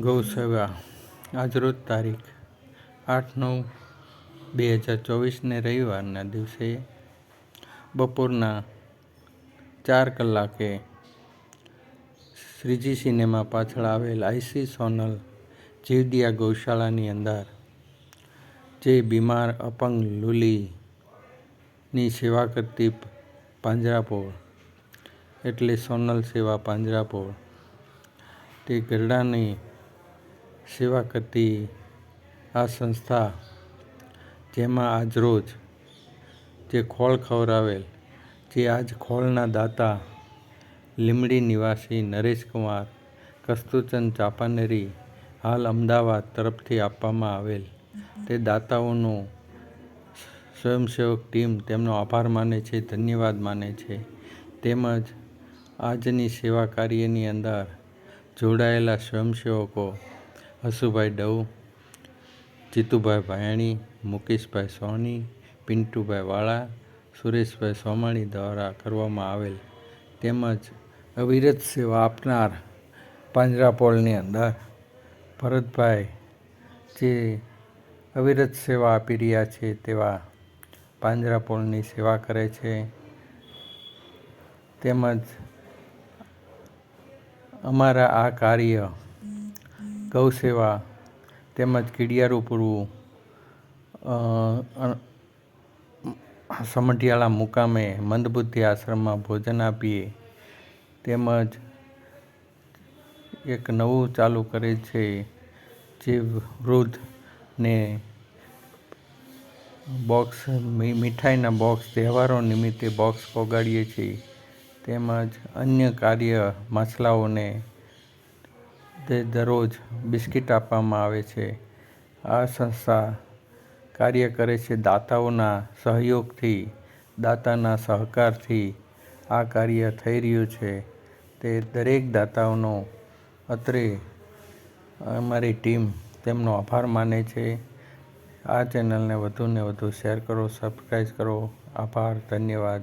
ગૌસેવા આજરોજ તારીખ આઠ નવ બે હજાર ચોવીસને રવિવારના દિવસે બપોરના ચાર કલાકે શ્રીજી સિનેમા પાછળ આવેલ આઈસી સોનલ જીવદિયા ગૌશાળાની અંદર જે બીમાર અપંગ લુલીની સેવા કરતી પાંજરાપોળ, એટલે સોનલ સેવા પાંજરાપોળ, તે ગરડાની સેવા કરતી આ સંસ્થા જેમાં આજરોજ જે ખોળ ખવડાવેલ, જે આજ ખોળના દાતા લીમડી નિવાસી નરેશકુમાર કસ્તુચંદ ચાપાનેરી હાલ અમદાવાદ તરફથી આપવામાં આવેલ. તે દાતાઓનું સ્વયંસેવક ટીમ તેમનો આભાર માને છે, ધન્યવાદ માને છે. તેમજ આજની સેવા કાર્યની અંદર જોડાયેલા સ્વયંસેવકો હસુભાઈ ડવ, જીતુભાઈ ભાયાણી, મુકેશભાઈ સોની, પિન્ટુભાઈ વાળા, સુરેશભાઈ સોમાણી દ્વારા કરવામાં આવેલ તેમજ અવિરત સેવા આપનાર પાંજરાપોળની અંદર ભરતભાઈ જે અવિરત સેવા આપી રહ્યા છે તેવા પાંજરાપોળની સેવા કરે છે. તેમજ અમારા આ કાર્ય ગૌ સેવા તેમજ કીડિયારું પૂરવું સમઢિયાળા મુકામે મંદબુદ્ધિ આશ્રમમાં ભોજન આપીએ. તેમજ એક નવું ચાલુ કરે છે જે વૃદ્ધને બોક્સ મીઠાઈના બોક્સ, તહેવારો નિમિત્તે બોક્સ પોગાડીએ છીએ. તેમજ અન્ય કાર્ય માછલાઓને તે દરરોજ બિસ્કિટ આપવામાં આવે છે. આ સંસ્થા કાર્ય કરે છે દાતાઓના સહયોગથી, દાતાના સહકારથી. આ કાર્ય થઈ રહ્યું છે. તે દરેક દાતાઓનો અત્રે અમારી ટીમ તેમનો આભાર માને છે. આ ચેનલને વધુને વધુ શેર કરો સબસ્ક્રાઈબ કરો. આભાર, ધન્યવાદ.